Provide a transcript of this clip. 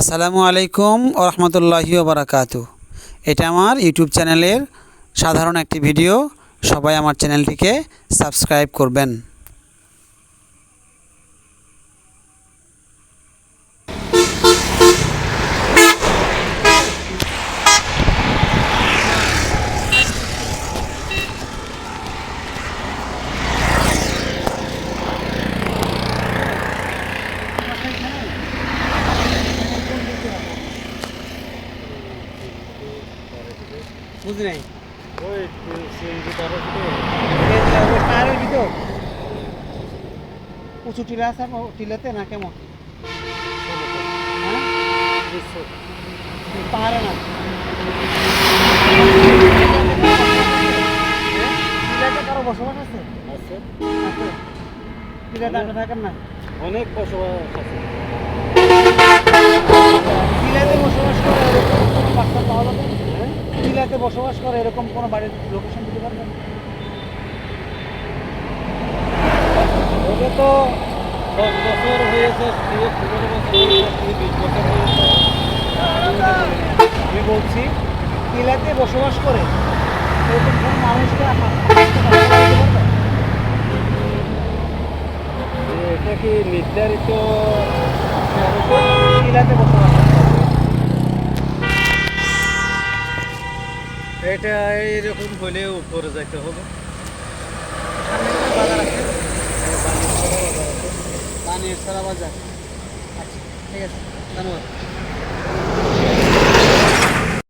আসসালামু আলাইকুম ও রহমতুল্লাহি বারাকাতু এটা আমার ইউটিউব চ্যানেলের সাধারণ একটি ভিডিও। সবাই আমার চ্যানেলটিকে সাবস্ক্রাইব করবেন। বুঝি নাই। ওই সিএনজি তারা টায়ারের ভিতর। উঁচু টিলা আছে টিলাতে না কেমন? হ্যাঁ? পাহাড়ে না। টিলাতে কারও বসবাস আছে? আছে। টিলাতে থাকেন না? অনেক বসবাস আছে টিলাতে বসবাস করে এরকম কোনো বাচ্চা পাওয়া যাবে হ্যাঁ টিলাতে বসবাস করে, এরকম কোনো বাড়ির লোকেশন দিতে পারবেন তো আমি বলছি টিলাতে বসবাস করে, এরকম কোনো মানুষকে এটা কি নির্ধারিত? টিলাতে বসবাস করে। এটা এরকম হলে উপরে যাইতে হবে। আছে। বাজার। আচ্ছা ঠিক আছে ধন্যবাদ।